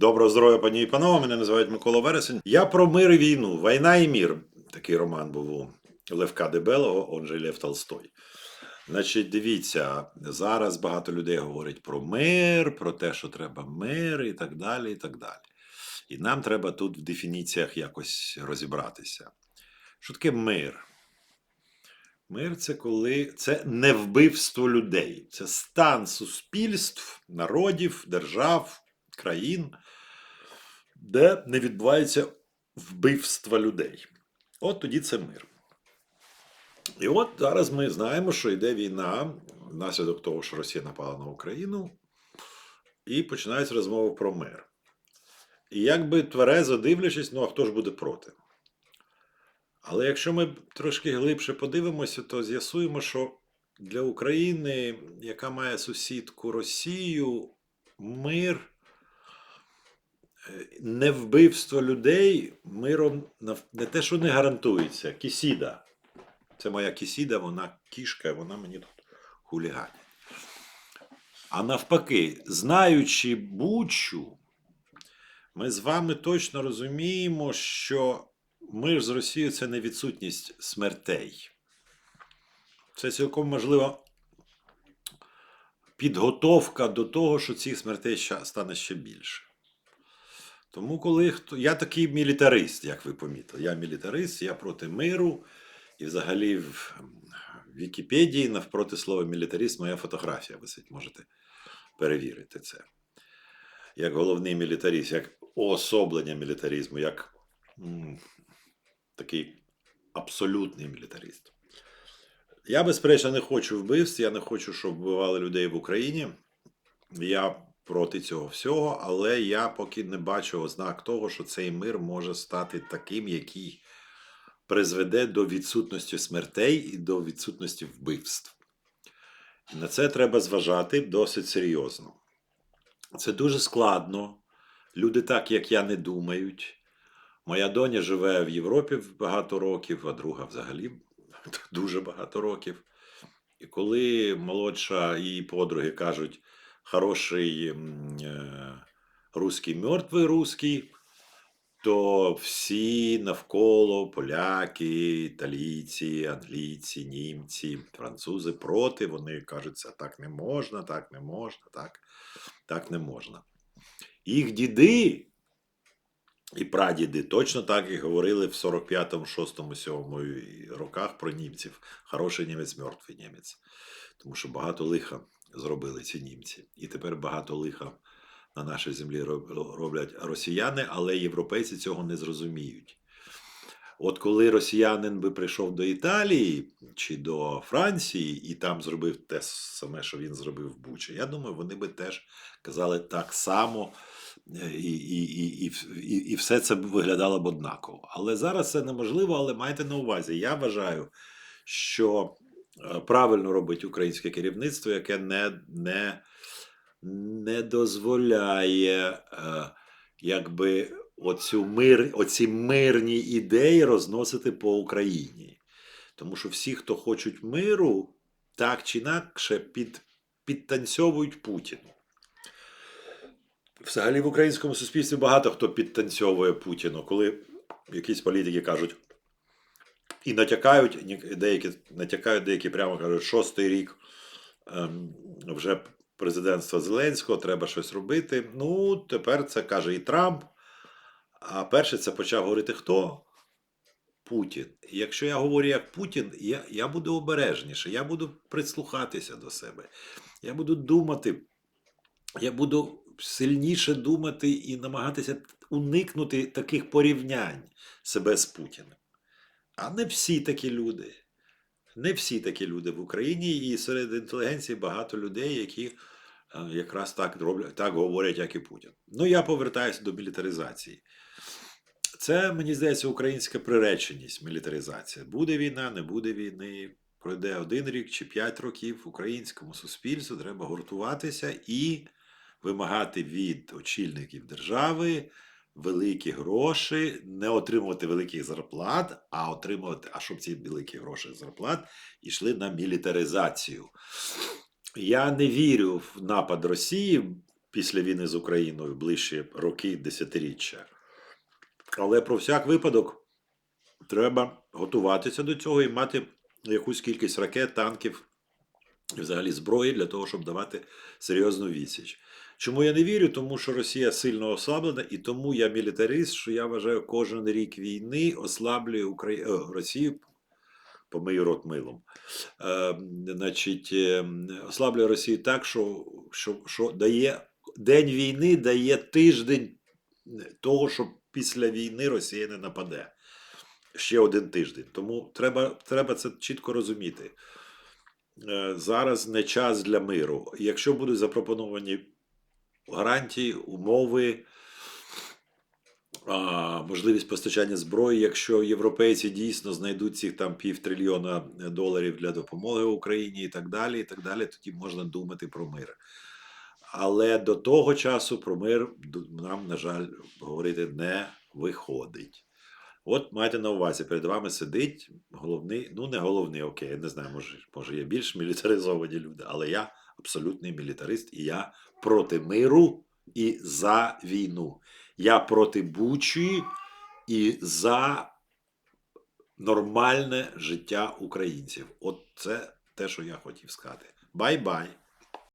Доброго здоров'я, пані і панове. Мене називають Микола Вересень. Я про мир і війну. Війна і мір. Такий роман був у Левка Дебелого, он же Лев Толстой. Значить, дивіться, зараз багато людей говорять про мир, про те, що треба мир і так далі. І так далі. І нам треба тут в дефініціях якось розібратися. Що таке мир? Мир це коли це не вбивство людей, це стан суспільств, народів, держав, країн, де не відбувається вбивства людей. От тоді це мир. І от зараз ми знаємо, що йде війна внаслідок того, що Росія напала на Україну, і починаються розмови про мир. І якби тверезо дивлячись, ну а хто ж буде проти? Але якщо ми трошки глибше подивимося, то з'ясуємо, що для України, яка має сусідку Росію, мир, е, не вбивство людей миром не те, що не гарантується, кісіда. Це моя кісіда, вона кішка, вона мені тут хуліганить. А навпаки, знаючи Бучу, ми з вами точно розуміємо, що мир з Росією це не відсутність смертей. Це цілком можливо підготовка до того, що цих смертей стане ще більше. Тому, коли хто. Я такий мілітарист, як ви помітили. Я мілітарист, я проти миру. І взагалі в Вікіпедії навпроти слова мілітарист моя фотографія висить. Можете перевірити це. Як головний мілітарист, як уособлення мілітаризму, як м, такий абсолютний мілітарист. Я, безперечно, не хочу вбивств, я не хочу, щоб вбивали людей в Україні. Я проти цього всього, але я поки не бачу ознак того, що цей мир може стати таким, який призведе до відсутності смертей і до відсутності вбивств. І на це треба зважати досить серйозно. Це дуже складно. Люди так, як я, не думають. Моя доня живе в Європі багато років, а друга взагалі дуже багато років. І коли молодша її подруги кажуть, хороший м, е, русський, мертвий русський, то всі навколо поляки, італійці, англійці, німці, французи проти. Вони кажуть, так не можна, так не можна, так, так не можна. Їх діди і прадіди точно так і говорили в 45-му, 6-му, 7-му роках про німців. Хороший німець, мертвий німець. Тому що багато лиха зробили ці німці. І тепер багато лиха на нашій землі роблять росіяни, але європейці цього не зрозуміють. От коли росіянин би прийшов до Італії чи до Франції і там зробив те саме, що він зробив в Бучі, я думаю, вони би теж казали так само, е, і, і, і, і, і, все це виглядало б однаково. Але зараз це неможливо, але майте на увазі, я вважаю, що правильно робить українське керівництво, яке не, не, не дозволяє е, якби оцю мир, оці мирні ідеї розносити по Україні. Тому що всі, хто хочуть миру, так чи інакше під, підтанцьовують Путіну. Взагалі в українському суспільстві багато хто підтанцьовує Путіну, коли якісь політики кажуть і натякають, деякі натякають, деякі прямо кажуть, шостий рік ем, вже президентства Зеленського, треба щось робити. Ну, тепер це каже і Трамп. А перше це почав говорити хто? Путін. І якщо я говорю як Путін, я, я буду обережніше, я буду прислухатися до себе. Я буду думати, я буду сильніше думати і намагатися уникнути таких порівнянь себе з Путіним. А не всі такі люди. Не всі такі люди в Україні, і серед інтелігенції багато людей, які е, якраз так роблять, так говорять, як і Путін. Ну, я повертаюся до мілітаризації. Це, мені здається, українська приреченість, мілітаризація. Буде війна, не буде війни. Пройде один рік чи п'ять років українському суспільству треба гуртуватися і вимагати від очільників держави великі гроші, не отримувати великих зарплат, а отримувати, а щоб ці великі гроші зарплат йшли на мілітаризацію. Я не вірю в напад Росії після війни з Україною ближчі роки, десятиріччя. Але про всяк випадок треба готуватися до цього і мати якусь кількість ракет, танків і взагалі зброї для того, щоб давати серйозну відсіч. Чому я не вірю? Тому що Росія сильно ослаблена, і тому я мілітарист, що я вважаю, кожен рік війни ослаблює Украї... е, Росію. Помию рот милом. Е, значить, е, ослаблює Росію так, що, що, що дає день війни дає тиждень того, що після війни Росія не нападе. Ще один тиждень. Тому треба, треба це чітко розуміти. Е, Зараз не час для миру. Якщо будуть запропоновані гарантії, умови, можливість постачання зброї, якщо європейці дійсно знайдуть цих там півтрильйона доларів для допомоги Україні і так далі, і так далі, тоді можна думати про мир. Але до того часу про мир нам, на жаль, говорити не виходить. От майте на увазі, перед вами сидить головний, ну не головний, окей, я не знаю, може, може є більш мілітаризовані люди, але я абсолютний мілітарист, і я проти миру і за війну. Я проти Бучі і за нормальне життя українців. От це те, що я хотів сказати. Бай-бай.